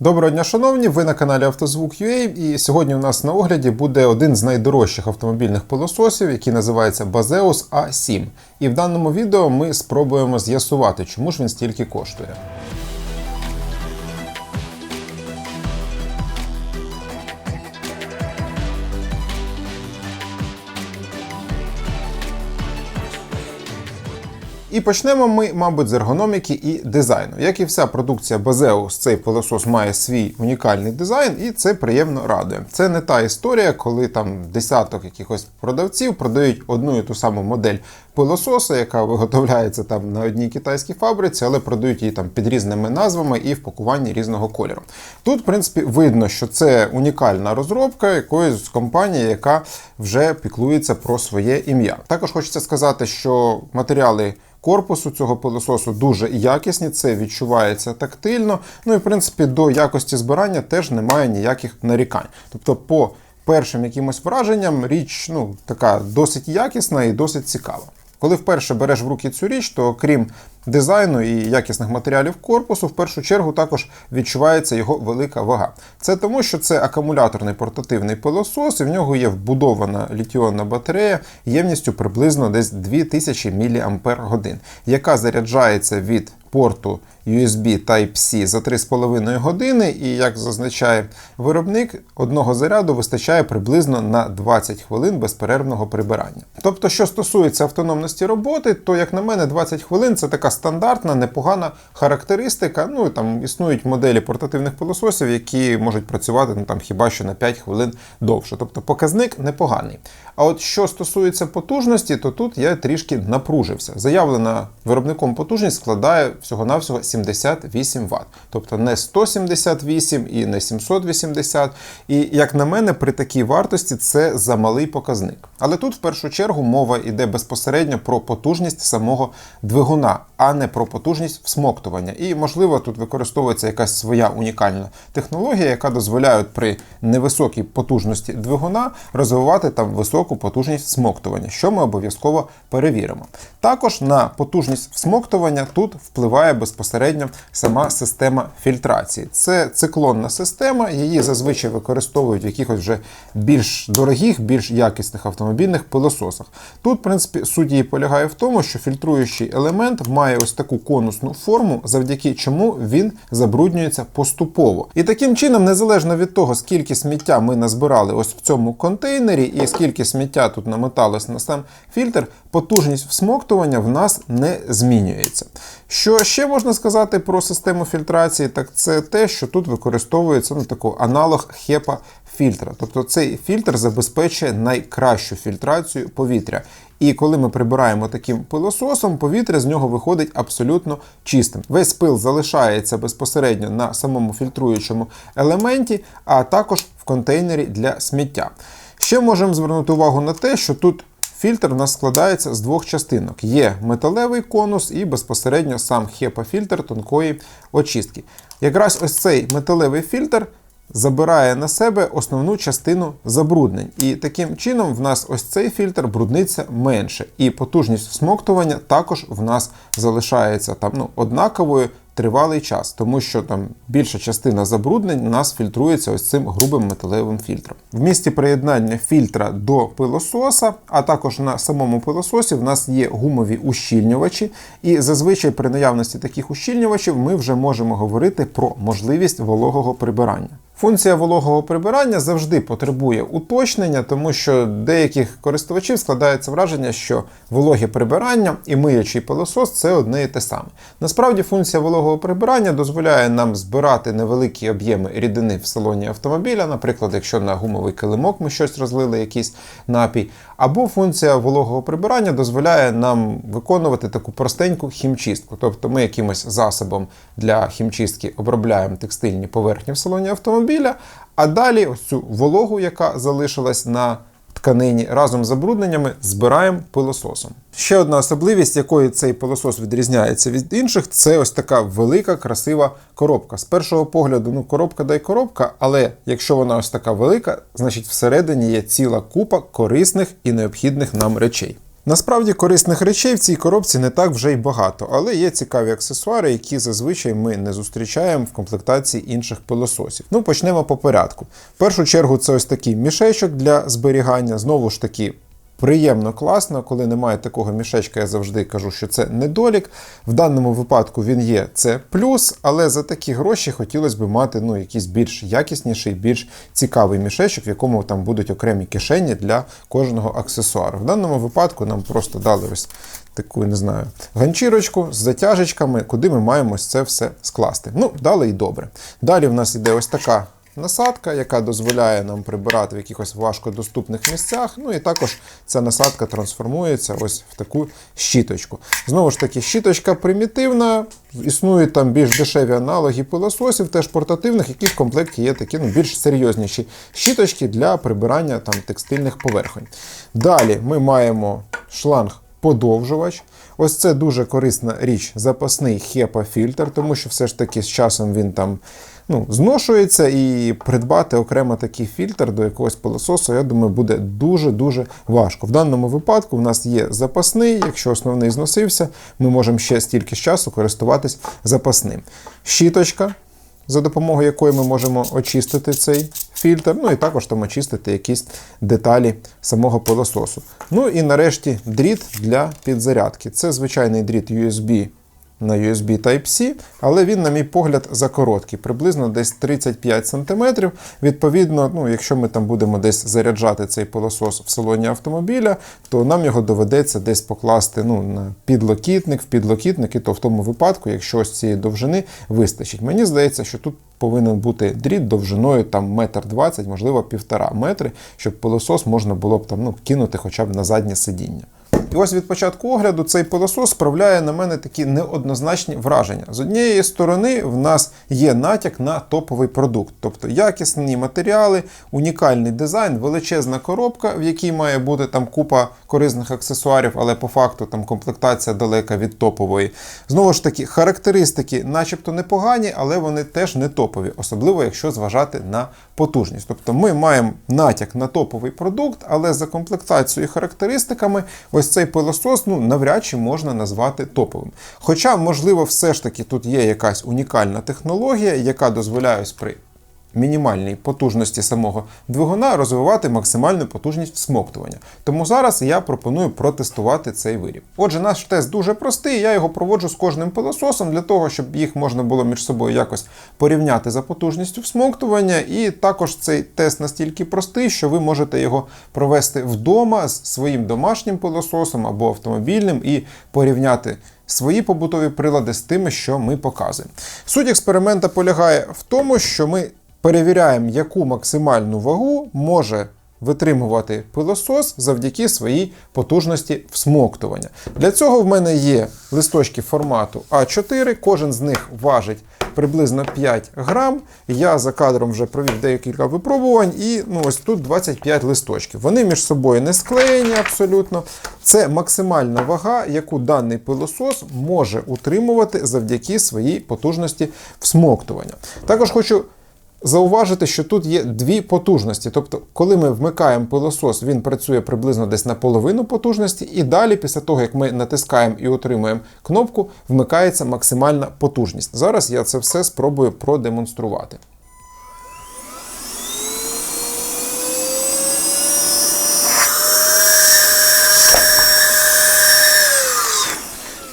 Доброго дня, шановні! Ви на каналі Автозвук.ua і сьогодні у нас на огляді буде один з найдорожчих автомобільних пилососів, який називається Базеус A7. І в даному відео ми спробуємо з'ясувати, чому ж він стільки коштує. І почнемо ми, мабуть, з ергономіки і дизайну. Як і вся продукція Bazeus, цей пилосос має свій унікальний дизайн, і це приємно радує. Це не та історія, коли там десяток якихось продавців продають одну і ту саму модель пилососа, яка виготовляється там на одній китайській фабриці, але продають її там під різними назвами і в пакуванні різного кольору. Тут, в принципі, видно, що це унікальна розробка якоїсь компанії, яка вже піклується про своє ім'я. Також хочеться сказати, що матеріали. Корпусу цього пилососу дуже якісні, це відчувається тактильно. Ну і в принципі до якості збирання теж немає ніяких нарікань. Тобто, по першим якимось враженням річ ну, така досить якісна і досить цікава. Коли вперше береш в руки цю річ, то крім дизайну і якісних матеріалів корпусу, в першу чергу також відчувається його велика вага. Це тому, що це акумуляторний портативний пилосос, і в нього є вбудована літіонна батарея ємністю приблизно десь 2000 мАч, яка заряджається від порту USB Type-C за 3,5 години, і, як зазначає виробник, одного заряду вистачає приблизно на 20 хвилин безперервного прибирання. Тобто, що стосується автономності роботи, то, як на мене, 20 хвилин це така стандартна, непогана характеристика. Ну там існують моделі портативних пилососів, які можуть працювати ну, там, хіба що на 5 хвилин довше. Тобто показник непоганий. А от що стосується потужності, то тут я трішки напружився. Заявлена виробником потужність складає всього-навсього 78 Вт. Тобто не 178 і не 780. І, як на мене, при такій вартості це замалий показник. Але тут в першу чергу мова йде безпосередньо про потужність самого двигуна, а не про потужність всмоктування. І, можливо, тут використовується якась своя унікальна технологія, яка дозволяє при невисокій потужності двигуна розвивати там високу потужність всмоктування, що ми обов'язково перевіримо. Також на потужність всмоктування тут впливає безпосередньо сама система фільтрації. Це циклонна система, її зазвичай використовують в якихось вже більш дорогих, більш якісних автомобільних пилососах. Тут, в принципі, суть її полягає в тому, що фільтруючий елемент має ось таку конусну форму, завдяки чому він забруднюється поступово. І таким чином, незалежно від того, скільки сміття ми назбирали ось в цьому контейнері, і скільки сміття тут намоталось на сам фільтр, потужність всмоктування в нас не змінюється. Що ще можна сказати про систему фільтрації, так це те, що тут використовується ну, такий аналог хепа фільтра. Тобто цей фільтр забезпечує найкращу фільтрацію повітря. І коли ми прибираємо таким пилососом, повітря з нього виходить абсолютно чистим. Весь пил залишається безпосередньо на самому фільтруючому елементі, а також в контейнері для сміття. Ще можемо звернути увагу на те, що тут Фільтр у нас складається з двох частинок: є металевий конус і безпосередньо сам HEPA-фільтр тонкої очистки. Якраз ось цей металевий фільтр забирає на себе основну частину забруднень. І таким чином в нас ось цей фільтр брудниться менше. І потужність всмоктування також в нас залишається там ну, однаковою тривалий час, тому що там більша частина забруднень у нас фільтрується ось цим грубим металевим фільтром. В місті приєднання фільтра до пилососа, а також на самому пилососі, в нас є гумові ущільнювачі, і зазвичай при наявності таких ущільнювачів ми вже можемо говорити про можливість вологого прибирання. Функція вологого прибирання завжди потребує уточнення, тому що деяких користувачів складається враження, що вологе прибирання і миючий пилосос це одне і те саме. Насправді, функція вологого прибирання дозволяє нам збирати невеликі об'єми рідини в салоні автомобіля, наприклад, якщо на гумовий килимок ми щось розлили, якийсь напій. Або функція вологого прибирання дозволяє нам виконувати таку простеньку хімчистку. Тобто ми якимось засобом для хімчистки обробляємо текстильні поверхні в салоні автомобіля, а далі ось цю вологу, яка залишилась на тканині, разом з забрудненнями збираємо пилососом. Ще одна особливість, якою цей пилосос відрізняється від інших, це ось така велика, красива коробка. З першого погляду, ну, коробка дай коробка, але якщо вона ось така велика, значить всередині є ціла купа корисних і необхідних нам речей. Насправді корисних речей в цій коробці не так вже й багато, але є цікаві аксесуари, які зазвичай ми не зустрічаємо в комплектації інших пилососів. Ну, почнемо по порядку. В першу чергу, це ось такий мішечок для зберігання. Знову ж таки, Приємно, класно, коли немає такого мішечка, я завжди кажу, що це недолік. В даному випадку він є, це плюс, але за такі гроші хотілося б мати ну, якийсь більш якісніший, більш цікавий мішечок, в якому там будуть окремі кишені для кожного аксесуару. В даному випадку нам просто дали ось таку, не знаю, ганчірочку з затяжечками, куди ми маємо це все скласти. Ну, дали і добре. Далі в нас іде ось така насадка, яка дозволяє нам прибирати в якихось важкодоступних місцях. Ну і також ця насадка трансформується ось в таку щіточку. Знову ж таки, щіточка примітивна, існують там більш дешеві аналоги пилососів, теж портативних, які в комплекті є такі ну, більш серйозніші щіточки для прибирання там, текстильних поверхонь. Далі ми маємо шланг подовжувач. Ось це дуже корисна річ, запасний HEPA-фільтр, тому що все ж таки з часом він там ну, зношується, і придбати окремо такий фільтр до якогось пилососу, я думаю, буде дуже-дуже важко. В даному випадку в нас є запасний, якщо основний зносився, ми можемо ще стільки ж часу користуватись запасним. Щіточка за допомогою якої ми можемо очистити цей фільтр, ну і також там очистити якісь деталі самого пилососу. Ну і нарешті дріт для підзарядки. Це звичайний дріт USB на USB Type-C, але він, на мій погляд, закороткий, приблизно десь 35 см. Відповідно, ну, якщо ми там будемо десь заряджати цей пилосос в салоні автомобіля, то нам його доведеться десь покласти ну, на підлокітник, в підлокітник, і то в тому випадку, якщо ось цієї довжини вистачить. Мені здається, що тут повинен бути дріт довжиною там метр двадцять, можливо, півтора метри, щоб пилосос можна було б там ну, кинути хоча б на заднє сидіння. І ось від початку огляду цей пилосос справляє на мене такі неоднозначні враження. З однієї сторони, в нас є натяк на топовий продукт, тобто якісні матеріали, унікальний дизайн, величезна коробка, в якій має бути там купа корисних аксесуарів, але по факту там комплектація далека від топової. Знову ж таки, характеристики, начебто непогані, але вони теж не топові, особливо якщо зважати на потужність. Тобто ми маємо натяк на топовий продукт, але за комплектацією і характеристиками, ось цей пилосос ну, навряд чи можна назвати топовим. Хоча, можливо, все ж таки тут є якась унікальна технологія, яка дозволяє при мінімальній потужності самого двигуна розвивати максимальну потужність всмоктування. Тому зараз я пропоную протестувати цей виріб. Отже, наш тест дуже простий, я його проводжу з кожним пилососом для того, щоб їх можна було між собою якось порівняти за потужністю всмоктування. І також цей тест настільки простий, що ви можете його провести вдома з своїм домашнім пилососом або автомобільним і порівняти. Свої побутові прилади з тими, що ми показуємо. Суть експеримента полягає в тому, що ми перевіряємо, яку максимальну вагу може витримувати пилосос завдяки своїй потужності всмоктування. Для цього в мене є листочки формату А4, кожен з них важить приблизно 5 грам. Я за кадром вже провів декілька випробувань, і ну, ось тут 25 листочків. Вони між собою не склеєні абсолютно. Це максимальна вага, яку даний пилосос може утримувати завдяки своїй потужності всмоктування. Також хочу зауважити, що тут є дві потужності. Тобто, коли ми вмикаємо пилосос, він працює приблизно десь на половину потужності, і далі, після того, як ми натискаємо і отримуємо кнопку, вмикається максимальна потужність. Зараз я це все спробую продемонструвати.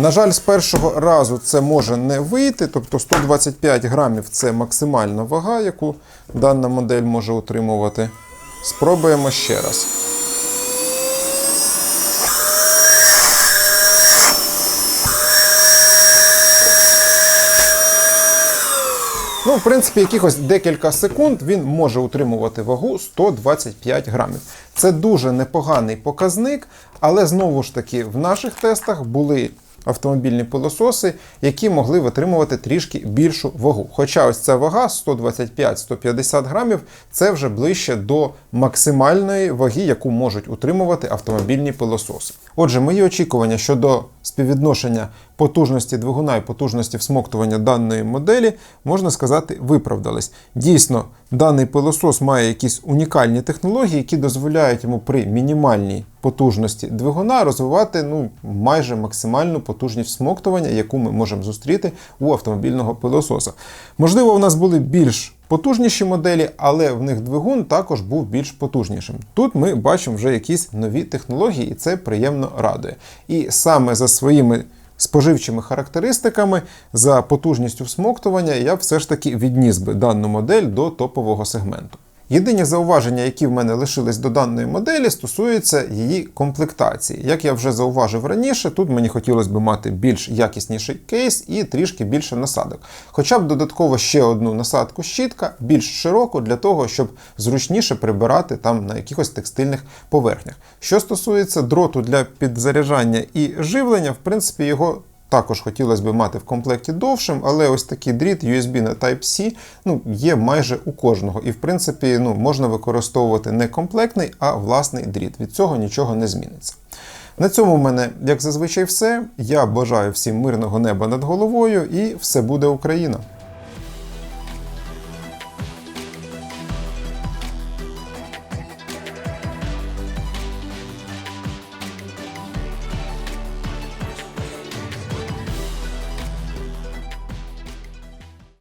На жаль, з першого разу це може не вийти, тобто 125 грамів це максимальна вага, яку дана модель може утримувати. Спробуємо ще раз. Ну, в принципі, якихось декілька секунд він може утримувати вагу 125 грамів. Це дуже непоганий показник, але знову ж таки в наших тестах були автомобільні пилососи, які могли витримувати трішки більшу вагу. Хоча ось ця вага 125-150 грамів це вже ближче до максимальної ваги, яку можуть утримувати автомобільні пилососи. Отже, мої очікування щодо співвідношення потужності двигуна і потужності всмоктування даної моделі, можна сказати, виправдались. Дійсно, даний пилосос має якісь унікальні технології, які дозволяють йому при мінімальній потужності двигуна розвивати ну, майже максимальну потужність всмоктування, яку ми можемо зустріти у автомобільного пилососа. Можливо, у нас були більш потужніші моделі, але в них двигун також був більш потужнішим. Тут ми бачимо вже якісь нові технології, і це приємно радує. І саме за своїми споживчими характеристиками, за потужністю всмоктування, я все ж таки відніс би дану модель до топового сегменту. Єдині зауваження, які в мене лишились до даної моделі, стосуються її комплектації. Як я вже зауважив раніше, тут мені хотілося б мати більш якісніший кейс і трішки більше насадок. Хоча б додатково ще одну насадку щітка, більш широку, для того, щоб зручніше прибирати там на якихось текстильних поверхнях. Що стосується дроту для підзаряджання і живлення, в принципі, його також хотілося б мати в комплекті довшим, але ось такий дріт USB на Type-C ну, є майже у кожного. І в принципі ну, можна використовувати не комплектний, а власний дріт. Від цього нічого не зміниться. На цьому в мене, як зазвичай, все. Я бажаю всім мирного неба над головою і все буде Україна!